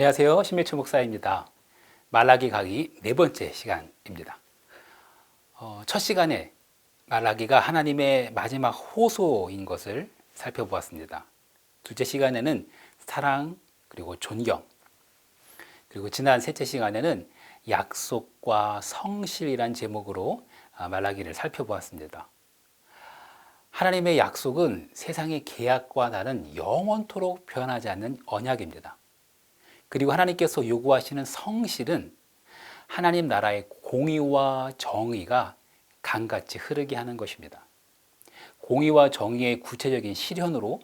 안녕하세요. 신mil철 목사입니다. 말라기 강의 네 번째 시간입니다. 어, 첫 시간에 말라기가 하나님의 마지막 호소인 것을 살펴보았습니다. 둘째 시간에는 사랑 그리고 존경 그리고 지난 셋째 시간에는 약속과 성실이란 제목으로 아, 말라기를 살펴보았습니다. 하나님의 약속은 세상의 계약과 다른 영원토록 변하지 않는 언약입니다. 그리고 하나님께서 요구하시는 성실은 하나님 나라의 공의와 정의가 강같이 흐르게 하는 것입니다. 공의와 정의의 구체적인 실현으로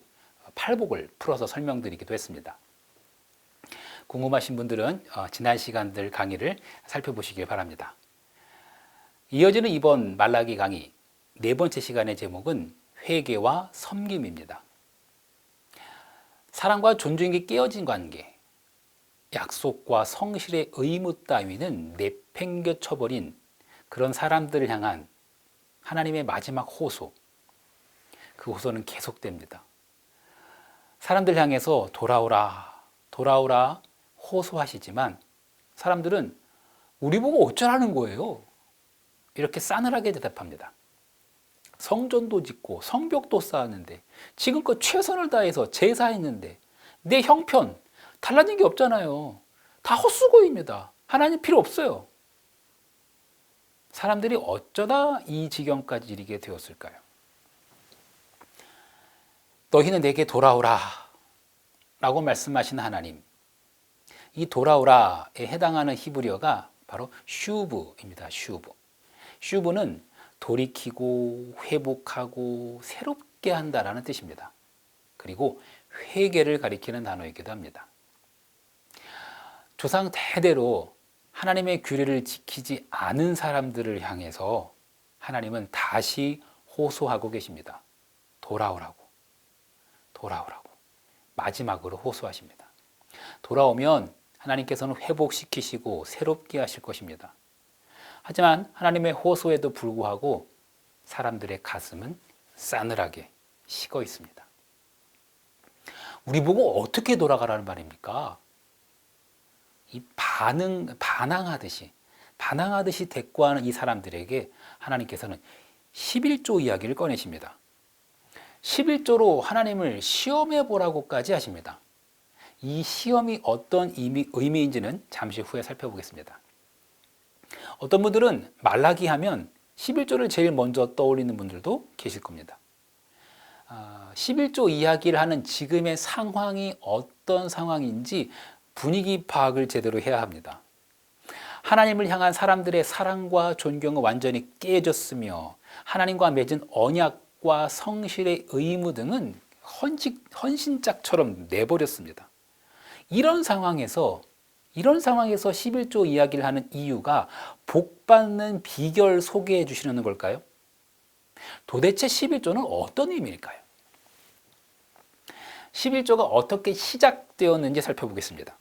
팔복을 풀어서 설명드리기도 했습니다. 궁금하신 분들은 어, 지난 시간들 강의를 살펴보시길 바랍니다. 이어지는 이번 말라기 강의 네 번째 시간의 제목은 회개와 섬김입니다. 사랑과 존중이 깨어진 관계, 약속과 성실의 의무 따위는 내팽겨쳐버린 그런 사람들을 향한 하나님의 마지막 호소, 그 호소는 계속됩니다. 사람들 향해서 돌아오라, 돌아오라 호소하시지만 사람들은 우리 보고 어쩌라는 거예요. 이렇게 싸늘하게 대답합니다. 성전도 짓고 성벽도 쌓았는데 지금껏 최선을 다해서 제사했는데 내 형편 달라진 게 없잖아요. 다 헛수고입니다. 하나님 필요 없어요. 사람들이 어쩌다 이 지경까지 이르게 되었을까요? 너희는 내게 돌아오라 라고 말씀하신 하나님. 이 돌아오라에 해당하는 히브리어가 바로 슈브입니다. 슈브. 슈브는 돌이키고 회복하고 새롭게 한다라는 뜻입니다. 그리고 회개를 가리키는 단어이기도 합니다. 조상 대대로 하나님의 규례를 지키지 않은 사람들을 향해서 하나님은 다시 호소하고 계십니다. 돌아오라고. 돌아오라고. 마지막으로 호소하십니다. 돌아오면 하나님께서는 회복시키시고 새롭게 하실 것입니다. 하지만 하나님의 호소에도 불구하고 사람들의 가슴은 싸늘하게 식어 있습니다. 우리 보고 어떻게 돌아가라는 말입니까? 이 반응, 반항하듯이, 반항하듯이 대꾸하는 이 사람들에게 하나님께서는 11조 이야기를 꺼내십니다. 11조로 하나님을 시험해 보라고까지 하십니다. 이 시험이 어떤 의미, 의미인지는 잠시 후에 살펴보겠습니다. 어떤 분들은 말라기 하면 11조를 제일 먼저 떠올리는 분들도 계실 겁니다. 11조 아, 이야기를 하는 지금의 상황이 어떤 상황인지 분위기 파악을 제대로 해야 합니다. 하나님을 향한 사람들의 사랑과 존경은 완전히 깨졌으며 하나님과 맺은 언약과 성실의 의무 등은 헌신, 헌신짝처럼 내버렸습니다. 이런 상황에서 이런 상황에서 11조 이야기를 하는 이유가 복 받는 비결 소개해 주시려는 걸까요? 도대체 11조는 어떤 의미일까요? 11조가 어떻게 시작되었는지 살펴보겠습니다.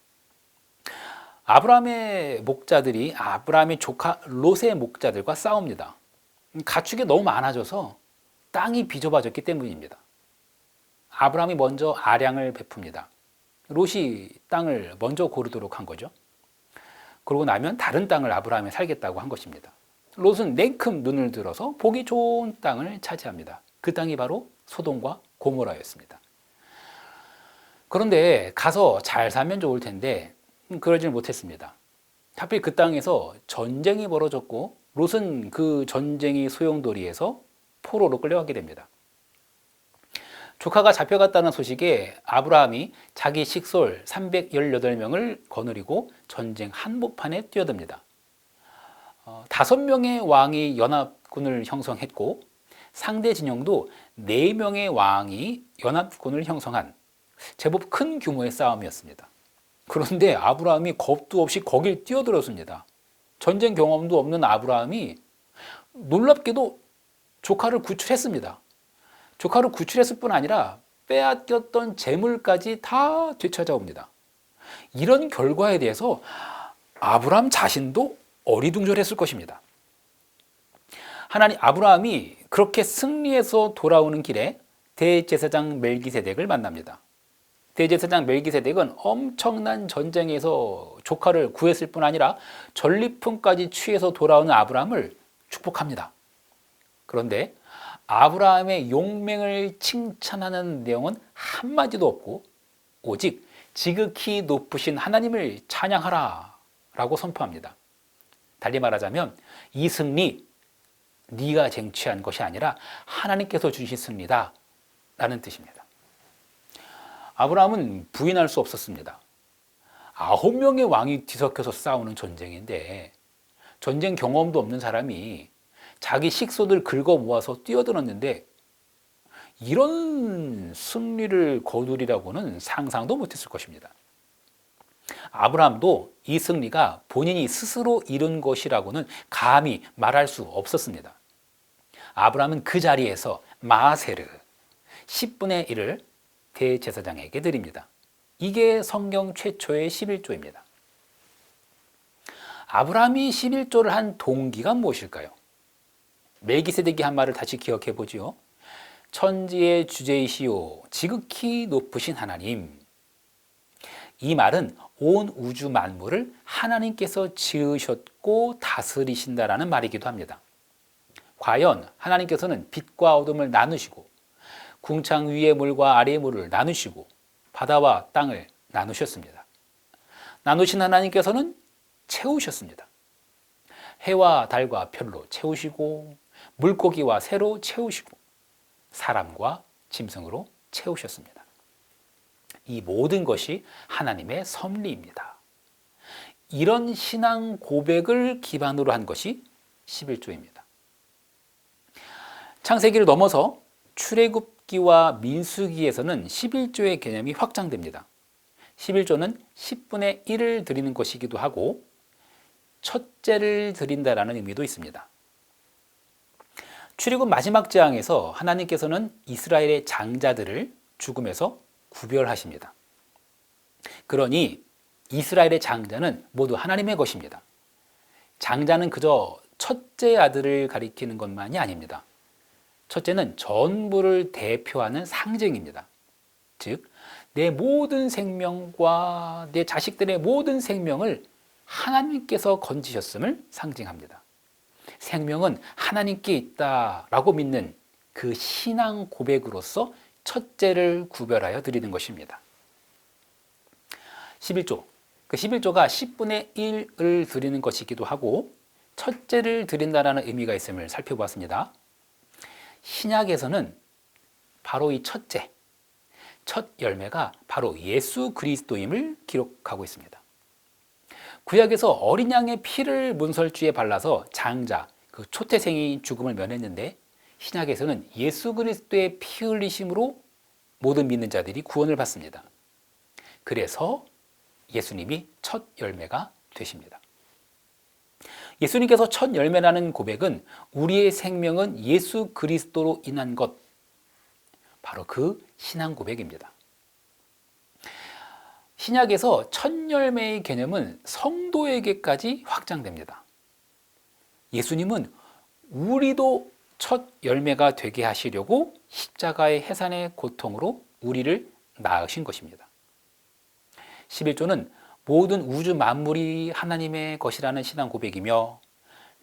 아브라함의 목자들이 아브라함의 조카 롯의 목자들과 싸웁니다. 가축이 너무 많아져서 땅이 비좁아졌기 때문입니다. 아브라함이 먼저 아량을 베풉니다. 롯이 땅을 먼저 고르도록 한 거죠. 그러고 나면 다른 땅을 아브라함이 살겠다고 한 것입니다. 롯은 냉큼 눈을 들어서 보기 좋은 땅을 차지합니다. 그 땅이 바로 소돔과 고모라였습니다. 그런데 가서 잘 살면 좋을 텐데 그러질 못했습니다. 하필 그 땅에서 전쟁이 벌어졌고 롯은 그 전쟁이 소용돌이에서 포로로 끌려가게 됩니다. 조카가 잡혀갔다는 소식에 아브라함이 자기 식솔 318명을 거느리고 전쟁 한복판에 뛰어듭니다. 어, 다섯 명의 왕이 연합군을 형성했고 상대 진영도 네 명의 왕이 연합군을 형성한 제법 큰 규모의 싸움이었습니다. 그런데 아브라함이 겁도 없이 거길 뛰어들었습니다. 전쟁 경험도 없는 아브라함이 놀랍게도 조카를 구출했습니다. 조카를 구출했을 뿐 아니라 빼앗겼던 재물까지 다 되찾아옵니다. 이런 결과에 대해서 아브라함 자신도 어리둥절했을 것입니다. 하나님 아브라함이 그렇게 승리해서 돌아오는 길에 대제사장 멜기세덱을 만납니다. 대제사장 멜기세덱은 엄청난 전쟁에서 조카를 구했을 뿐 아니라 전리품까지 취해서 돌아오는 아브라함을 축복합니다. 그런데 아브라함의 용맹을 칭찬하는 내용은 한마디도 없고 오직 지극히 높으신 하나님을 찬양하라 라고 선포합니다. 달리 말하자면 이 승리 네가 쟁취한 것이 아니라 하나님께서 주신 승리다 라는 뜻입니다. 아브라함은 부인할 수 없었습니다. 아홉 명의 왕이 뒤섞여서 싸우는 전쟁인데 전쟁 경험도 없는 사람이 자기 식소들 긁어 모아서 뛰어들었는데 이런 승리를 거두리라고는 상상도 못했을 것입니다. 아브라함도 이 승리가 본인이 스스로 이룬 것이라고는 감히 말할 수 없었습니다. 아브라함은 그 자리에서 마세르 10분의 1을 대제사장에게 드립니다. 이게 성경 최초의 11조입니다. 아브라함이 11조를 한 동기가 무엇일까요? 멜기세덱이 한 말을 다시 기억해 보지요. 천지의 주제이시오 지극히 높으신 하나님. 이 말은 온 우주 만물을 하나님께서 지으셨고 다스리신다라는 말이기도 합니다. 과연 하나님께서는 빛과 어둠을 나누시고 궁창 위의 물과 아래의 물을 나누시고 바다와 땅을 나누셨습니다. 나누신 하나님께서는 채우셨습니다. 해와 달과 별로 채우시고 물고기와 새로 채우시고 사람과 짐승으로 채우셨습니다. 이 모든 것이 하나님의 섭리입니다. 이런 신앙 고백을 기반으로 한 것이 11조입니다. 창세기를 넘어서 출애굽 기와 민수기에서는 11조의 개념이 확장됩니다. 11조는 10분의 1을 드리는 것이기도 하고 첫째를 드린다라는 의미도 있습니다. 출애굽 마지막 재앙에서 하나님께서는 이스라엘의 장자들을 죽음에서 구별하십니다. 그러니 이스라엘의 장자는 모두 하나님의 것입니다. 장자는 그저 첫째 아들을 가리키는 것만이 아닙니다. 첫째는 전부를 대표하는 상징입니다. 즉, 내 모든 생명과 내 자식들의 모든 생명을 하나님께서 건지셨음을 상징합니다. 생명은 하나님께 있다라고 믿는 그 신앙 고백으로서 첫째를 구별하여 드리는 것입니다. 11조. 그 11조가 10분의 1을 드리는 것이기도 하고 첫째를 드린다라는 의미가 있음을 살펴보았습니다. 신약에서는 바로 이 첫째, 첫 열매가 바로 예수 그리스도임을 기록하고 있습니다. 구약에서 어린 양의 피를 문설주에 발라서 장자, 그 초태생이 죽음을 면했는데 신약에서는 예수 그리스도의 피 흘리심으로 모든 믿는 자들이 구원을 받습니다. 그래서 예수님이 첫 열매가 되십니다. 예수님께서 첫 열매라는 고백은 우리의 생명은 예수 그리스도로 인한 것, 바로 그 신앙 고백입니다. 신약에서 첫 열매의 개념은 성도에게까지 확장됩니다. 예수님은 우리도 첫 열매가 되게 하시려고 십자가의 해산의 고통으로 우리를 낳으신 것입니다. 11조는 모든 우주 만물이 하나님의 것이라는 신앙 고백이며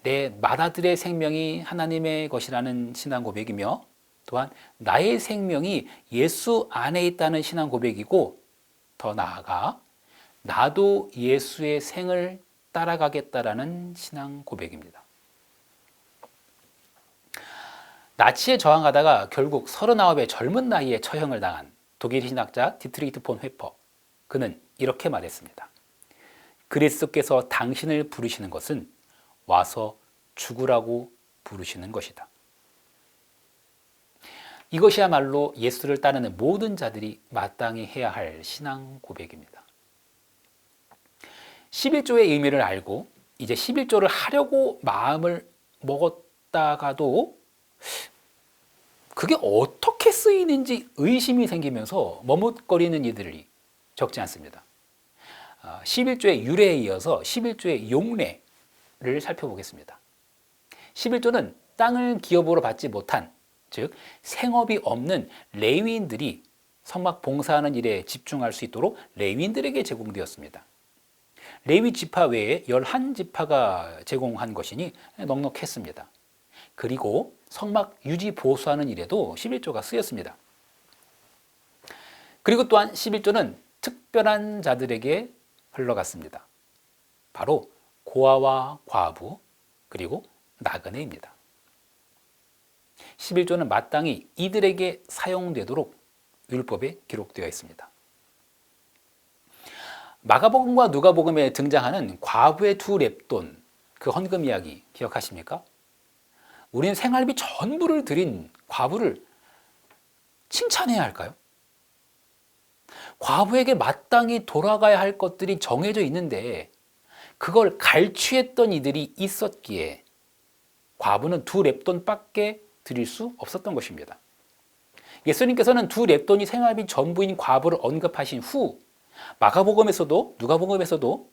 내 맏아들의 생명이 하나님의 것이라는 신앙 고백이며 또한 나의 생명이 예수 안에 있다는 신앙 고백이고 더 나아가 나도 예수의 생을 따라가겠다라는 신앙 고백입니다. 나치에 저항하다가 결국 39의 젊은 나이에 처형을 당한 독일 신학자 디트리히트 폰 회퍼. 그는 이렇게 말했습니다. 그리스도께서 당신을 부르시는 것은 와서 죽으라고 부르시는 것이다. 이것이야말로 예수를 따르는 모든 자들이 마땅히 해야 할 신앙 고백입니다. 11조의 의미를 알고 이제 11조를 하려고 마음을 먹었다가도 그게 어떻게 쓰이는지 의심이 생기면서 머뭇거리는 이들이 적지 않습니다. 11조의 아, 유래에 이어서 11조의 용례를 살펴보겠습니다. 11조는 땅을 기업으로 받지 못한 즉 생업이 없는 레위인들이 성막 봉사하는 일에 집중할 수 있도록 레위인들에게 제공되었습니다. 레위 지파 외에 11지파가 제공한 것이니 넉넉했습니다. 그리고 성막 유지 보수하는 일에도 11조가 쓰였습니다. 그리고 또한 11조는 특별한 자들에게 흘러갔습니다. 바로 고아와 과부 그리고 나그네입니다. 11조는 마땅히 이들에게 사용되도록 율법에 기록되어 있습니다. 마가복음과 누가복음에 등장하는 과부의 두 랩돈 그 헌금 이야기 기억하십니까? 우리는 생활비 전부를 드린 과부를 칭찬해야 할까요? 과부에게 마땅히 돌아가야 할 것들이 정해져 있는데 그걸 갈취했던 이들이 있었기에 과부는 두 랩돈밖에 드릴 수 없었던 것입니다. 예수님께서는 두 랩돈이 생활비 전부인 과부를 언급하신 후 마가복음에서도 누가복음에서도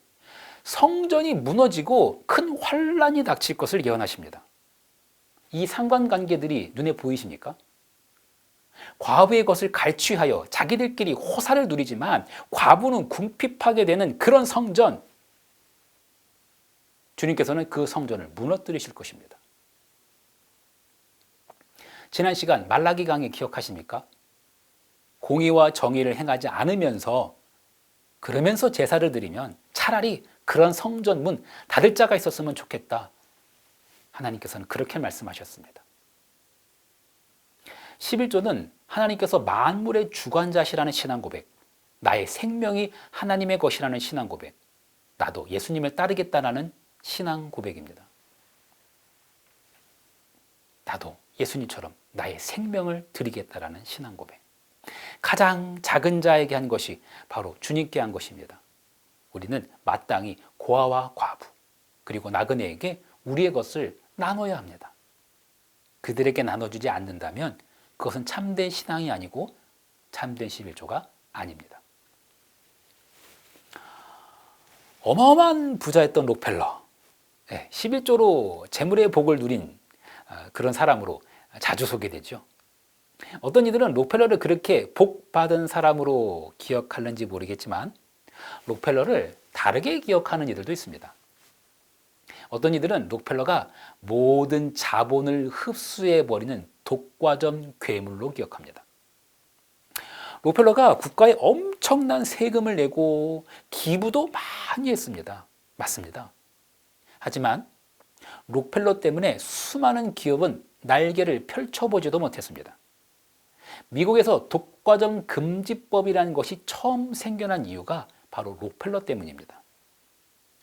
성전이 무너지고 큰 환란이 닥칠 것을 예언하십니다. 이 상관관계들이 눈에 보이십니까? 과부의 것을 갈취하여 자기들끼리 호사를 누리지만 과부는 궁핍하게 되는 그런 성전 주님께서는 그 성전을 무너뜨리실 것입니다. 지난 시간 말라기 강의 기억하십니까? 공의와 정의를 행하지 않으면서 그러면서 제사를 드리면 차라리 그런 성전 문 닫을 자가 있었으면 좋겠다. 하나님께서는 그렇게 말씀하셨습니다. 11조는 하나님께서 만물의 주관자시라는 신앙 고백, 나의 생명이 하나님의 것이라는 신앙 고백, 나도 예수님을 따르겠다라는 신앙 고백입니다. 나도 예수님처럼 나의 생명을 드리겠다라는 신앙 고백. 가장 작은 자에게 한 것이 바로 주님께 한 것입니다. 우리는 마땅히 고아와 과부 그리고 나그네에게 우리의 것을 나눠야 합니다. 그들에게 나눠주지 않는다면 그것은 참된 신앙이 아니고 참된 11조가 아닙니다. 어마어마한 부자였던 록펠러. 11조로 재물의 복을 누린 아, 그런 사람으로 자주 소개되죠. 어떤 이들은 록펠러를 그렇게 복 받은 사람으로 기억하는지 모르겠지만 록펠러를 다르게 기억하는 이들도 있습니다. 어떤 이들은 록펠러가 모든 자본을 흡수해 버리는 독과점 괴물로 기억합니다. 록펠러가 국가에 엄청난 세금을 내고 기부도 많이 했습니다. 맞습니다. 하지만 록펠러 때문에 수많은 기업은 날개를 펼쳐보지도 못했습니다. 미국에서 독과점 금지법이라는 것이 처음 생겨난 이유가 바로 록펠러 때문입니다.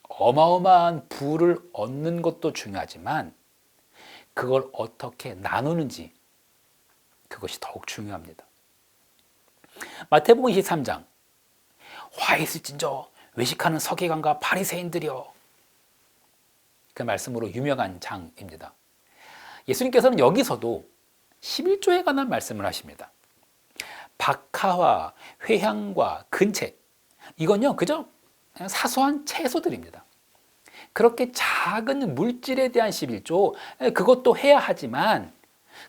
어마어마한 부를 얻는 것도 중요하지만 그걸 어떻게 나누는지 그것이 더욱 중요합니다. 마태복음 23장 화 있을진저 외식하는 서기관과 바리새인들이여 그 말씀으로 유명한 장입니다. 예수님께서는 여기서도 11조에 관한 말씀을 하십니다. 박하와 회향과 근채 이건요 그저 사소한 채소들입니다. 그렇게 작은 물질에 대한 11조 그것도 해야 하지만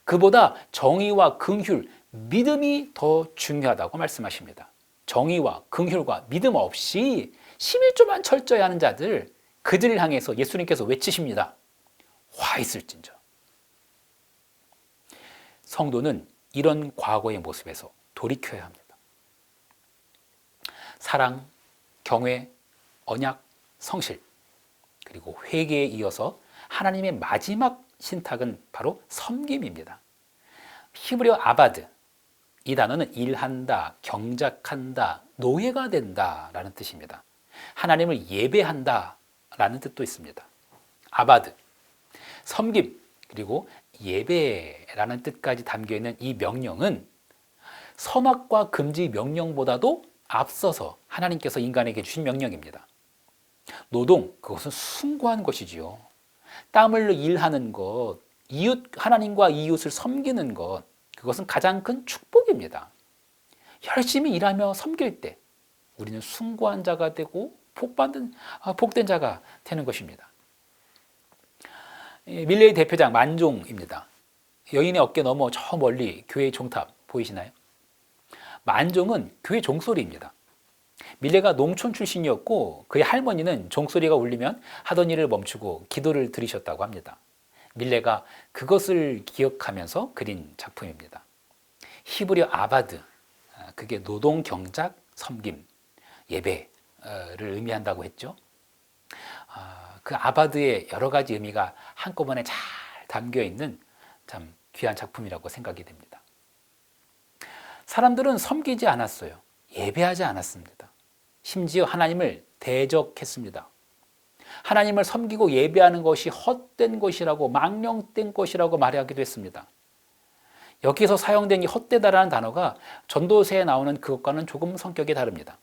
그보다 정의와 긍휼, 믿음이 더 중요하다고 말씀하십니다. 정의와 긍휼과 믿음 없이 11조만 철저히 하는 자들 그들을 향해서 예수님께서 외치십니다. 화 있을진저. 성도는 이런 과거의 모습에서 돌이켜야 합니다. 사랑, 경외, 언약, 성실, 그리고 회개에 이어서 하나님의 마지막 신탁은 바로 섬김입니다. 히브리어 아바드, 이 단어는 일한다, 경작한다, 노예가 된다 라는 뜻입니다. 하나님을 예배한다 라는 뜻도 있습니다. 아바드, 섬김, 그리고 예배라는 뜻까지 담겨 있는 이 명령은 선악과 금지 명령보다도 앞서서 하나님께서 인간에게 주신 명령입니다. 노동, 그것은 숭고한 것이지요. 땀 흘려 일하는 것, 이웃, 하나님과 이웃을 섬기는 것, 그것은 가장 큰 축복입니다. 열심히 일하며 섬길 때 우리는 숭고한 자가 되고 복받은, 아, 복된 자가 되는 것입니다. 밀레의 대표장 만종입니다. 여인의 어깨 넘어 저 멀리 교회의 종탑 보이시나요? 만종은 교회 종소리입니다. 밀레가 농촌 출신이었고 그의 할머니는 종소리가 울리면 하던 일을 멈추고 기도를 드리셨다고 합니다. 밀레가 그것을 기억하면서 그린 작품입니다. 히브리어 아바드, 아, 그게 노동, 경작, 섬김, 예배를 의미한다고 했죠. 아, 그 아바드의 여러 가지 의미가 한꺼번에 잘 담겨 있는 참 귀한 작품이라고 생각이 됩니다. 사람들은 섬기지 않았어요. 예배하지 않았습니다. 심지어 하나님을 대적했습니다. 하나님을 섬기고 예배하는 것이 헛된 것이라고 망령된 것이라고 말하기도 했습니다. 여기서 사용된 이 헛되다라는 단어가 전도서에 나오는 그것과는 조금 성격이 다릅니다.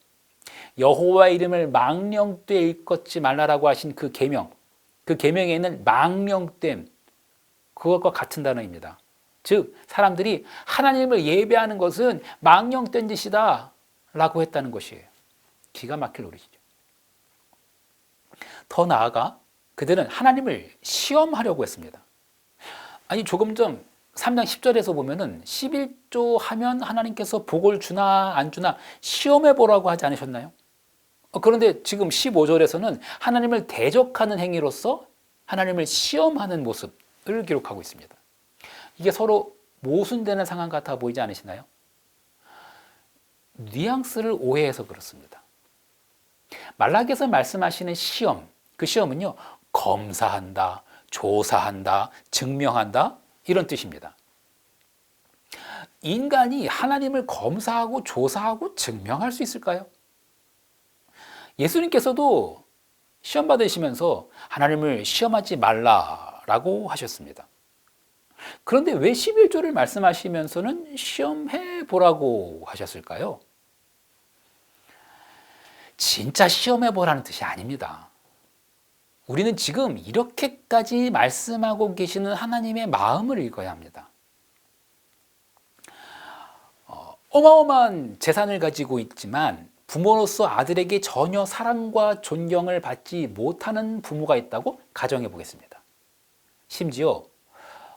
여호와 이름을 망령되이 일컫지 말라라고 하신 그 계명, 그 계명에는 망령됨 그것과 같은 단어입니다. 즉 사람들이 하나님을 예배하는 것은 망령된 짓이다라고 했다는 것이에요. 기가 막힐 노릇이죠. 더 나아가 그들은 하나님을 시험하려고 했습니다. 아니 조금 전 3장 10절에서 보면은 11조 하면 하나님께서 복을 주나 안 주나 시험해 보라고 하지 않으셨나요? 어, 그런데 지금 15절에서는 하나님을 대적하는 행위로서 하나님을 시험하는 모습을 기록하고 있습니다. 이게 서로 모순되는 상황 같아 보이지 않으시나요? 뉘앙스를 오해해서 그렇습니다. 말라기에서 말씀하시는 시험, 그 시험은요, 검사한다, 조사한다, 증명한다, 이런 뜻입니다. 인간이 하나님을 검사하고 조사하고 증명할 수 있을까요? 예수님께서도 시험 받으시면서 하나님을 시험하지 말라라고 하셨습니다. 그런데 왜 11조를 말씀하시면서는 시험해 보라고 하셨을까요? 진짜 시험해 보라는 뜻이 아닙니다. 우리는 지금 이렇게까지 말씀하고 계시는 하나님의 마음을 읽어야 합니다. 어, 어마어마한 재산을 가지고 있지만 부모로서 아들에게 전혀 사랑과 존경을 받지 못하는 부모가 있다고 가정해 보겠습니다. 심지어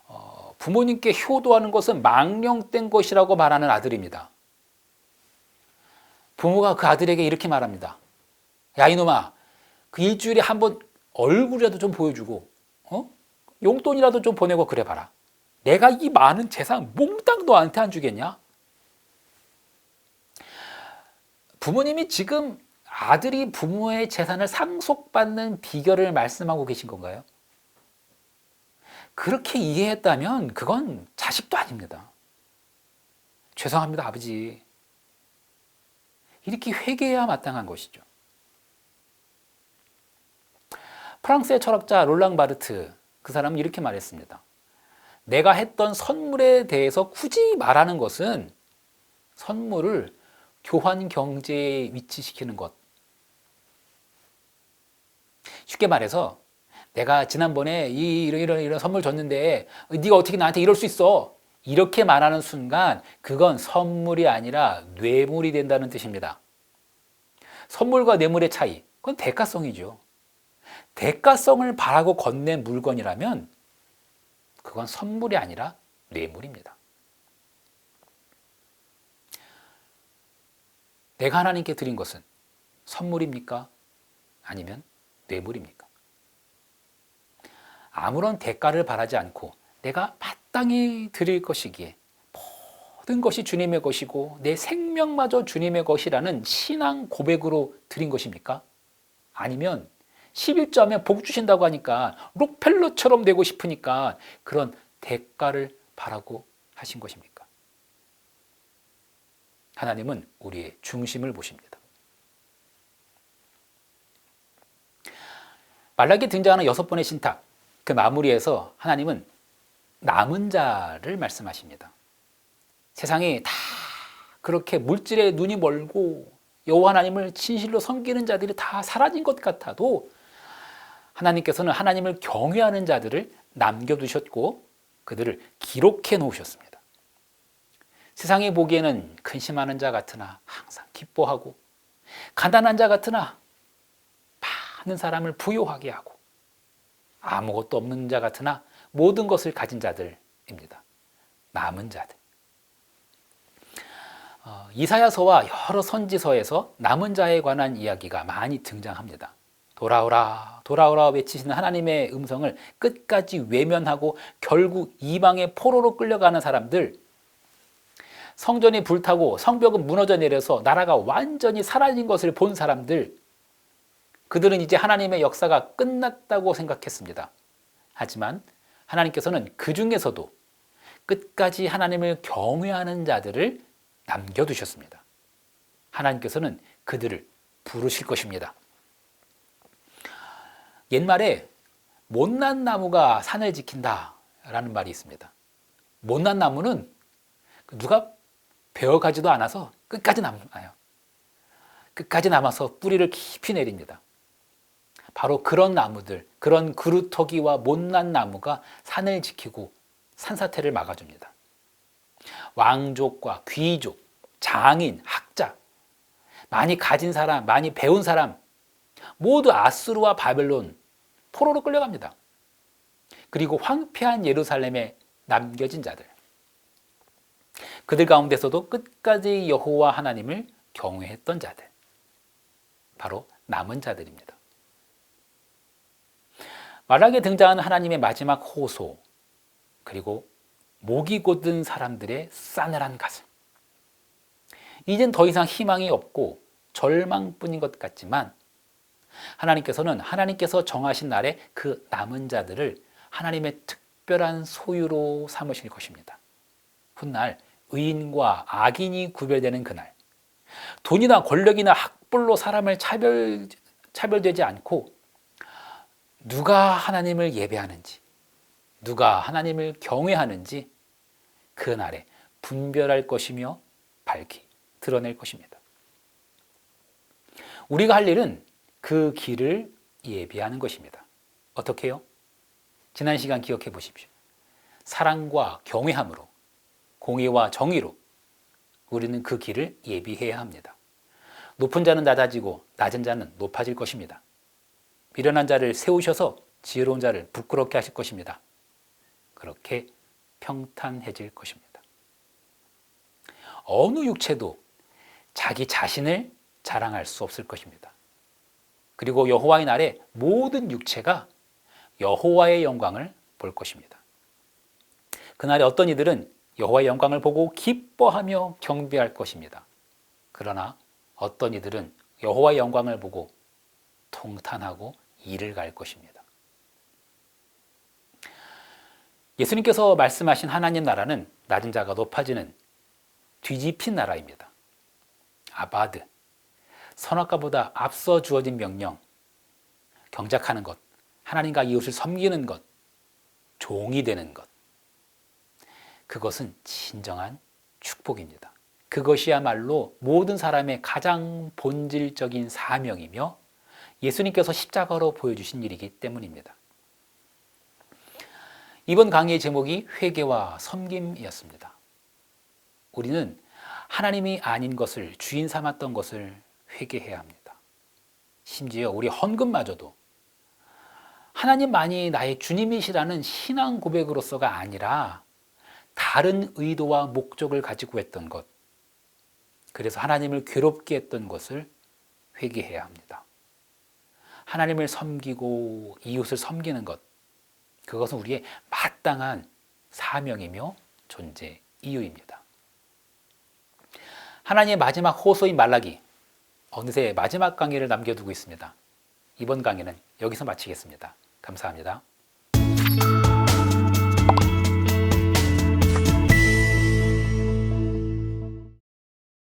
어, 부모님께 효도하는 것은 망령된 것이라고 말하는 아들입니다. 부모가 그 아들에게 이렇게 말합니다. 야 이놈아, 그 일주일에 한 번 얼굴이라도 좀 보여주고, 어? 용돈이라도 좀 보내고 그래 봐라. 내가 이 많은 재산 몽땅 너한테 안 주겠냐? 부모님이 지금 아들이 부모의 재산을 상속받는 비결을 말씀하고 계신 건가요? 그렇게 이해했다면 그건 자식도 아닙니다. 죄송합니다, 아버지. 이렇게 회개해야 마땅한 것이죠. 프랑스의 철학자 롤랑 바르트 그 사람은 이렇게 말했습니다. 내가 했던 선물에 대해서 굳이 말하는 것은 선물을 교환 경제에 위치시키는 것. 쉽게 말해서 내가 지난번에 이 이런 이런 이런 선물 줬는데 네가 어떻게 나한테 이럴 수 있어? 이렇게 말하는 순간 그건 선물이 아니라 뇌물이 된다는 뜻입니다. 선물과 뇌물의 차이, 그건 대가성이죠. 대가성을 바라고 건넨 물건이라면 그건 선물이 아니라 뇌물입니다. 내가 하나님께 드린 것은 선물입니까? 아니면 뇌물입니까? 아무런 대가를 바라지 않고 내가 마땅히 드릴 것이기에 모든 것이 주님의 것이고 내 생명마저 주님의 것이라는 신앙 고백으로 드린 것입니까? 아니면 11조 하면 복 주신다고 하니까 록펠러처럼 되고 싶으니까 그런 대가를 바라고 하신 것입니까? 하나님은 우리의 중심을 보십니다. 말라기 등장하는 여섯 번의 신탁, 그 마무리에서 하나님은 남은 자를 말씀하십니다. 세상이 다 그렇게 물질에 눈이 멀고 여호와 하나님을 진실로 섬기는 자들이 다 사라진 것 같아도 하나님께서는 하나님을 경외하는 자들을 남겨두셨고 그들을 기록해 놓으셨습니다. 세상이 보기에는 근심하는 자 같으나 항상 기뻐하고 가난한 자 같으나 많은 사람을 부유하게 하고 아무것도 없는 자 같으나 모든 것을 가진 자들입니다. 남은 자들. 어, 이사야서와 여러 선지서에서 남은 자에 관한 이야기가 많이 등장합니다. 돌아오라, 돌아오라 외치시는 하나님의 음성을 끝까지 외면하고 결국 이방의 포로로 끌려가는 사람들, 성전이 불타고 성벽은 무너져 내려서 나라가 완전히 사라진 것을 본 사람들, 그들은 이제 하나님의 역사가 끝났다고 생각했습니다. 하지만 하나님께서는 그 중에서도 끝까지 하나님을 경외하는 자들을 남겨두셨습니다. 하나님께서는 그들을 부르실 것입니다. 옛말에 못난 나무가 산을 지킨다 라는 말이 있습니다. 못난 나무는 누가 베어가지도 않아서 끝까지 남아요. 끝까지 남아서 뿌리를 깊이 내립니다. 바로 그런 나무들, 그런 그루터기와 못난 나무가 산을 지키고 산사태를 막아줍니다. 왕족과 귀족, 장인, 학자, 많이 가진 사람, 많이 배운 사람, 모두 아수르와 바벨론 포로로 끌려갑니다. 그리고 황폐한 예루살렘에 남겨진 자들. 그들 가운데서도 끝까지 여호와 하나님을 경외했던 자들. 바로 남은 자들입니다. 말하게 등장하는 하나님의 마지막 호소, 그리고 목이 곧은 사람들의 싸늘한 가슴. 이젠 더 이상 희망이 없고 절망뿐인 것 같지만 하나님께서는 하나님께서 정하신 날에 그 남은 자들을 하나님의 특별한 소유로 삼으실 것입니다. 훗날 의인과 악인이 구별되는 그날. 돈이나 권력이나 학벌로 사람을 차별, 차별되지 않고 누가 하나님을 예배하는지, 누가 하나님을 경외하는지 그날에 분별할 것이며 밝히 드러낼 것입니다. 우리가 할 일은 그 길을 예비하는 것입니다. 어떻게요? 지난 시간 기억해 보십시오. 사랑과 경외함으로 공의와 정의로 우리는 그 길을 예비해야 합니다. 높은 자는 낮아지고 낮은 자는 높아질 것입니다. 미련한 자를 세우셔서 지혜로운 자를 부끄럽게 하실 것입니다. 그렇게 평탄해질 것입니다. 어느 육체도 자기 자신을 자랑할 수 없을 것입니다. 그리고 여호와의 날에 모든 육체가 여호와의 영광을 볼 것입니다. 그날에 어떤 이들은 여호와의 영광을 보고 기뻐하며 경배할 것입니다. 그러나 어떤 이들은 여호와의 영광을 보고 통탄하고 이를 갈 것입니다. 예수님께서 말씀하신 하나님 나라는 낮은 자가 높아지는 뒤집힌 나라입니다. 아바드, 선악과보다 앞서 주어진 명령, 경작하는 것, 하나님과 이웃을 섬기는 것, 종이 되는 것. 그것은 진정한 축복입니다. 그것이야말로 모든 사람의 가장 본질적인 사명이며 예수님께서 십자가로 보여주신 일이기 때문입니다. 이번 강의의 제목이 회개와 섬김이었습니다. 우리는 하나님이 아닌 것을 주인 삼았던 것을 회개해야 합니다. 심지어 우리 헌금마저도 하나님만이 나의 주님이시라는 신앙 고백으로서가 아니라 다른 의도와 목적을 가지고 했던 것, 그래서 하나님을 괴롭게 했던 것을 회개해야 합니다. 하나님을 섬기고 이웃을 섬기는 것, 그것은 우리의 마땅한 사명이며 존재 이유입니다. 하나님의 마지막 호소인 말라기, 어느새 마지막 강의를 남겨두고 있습니다. 이번 강의는 여기서 마치겠습니다. 감사합니다.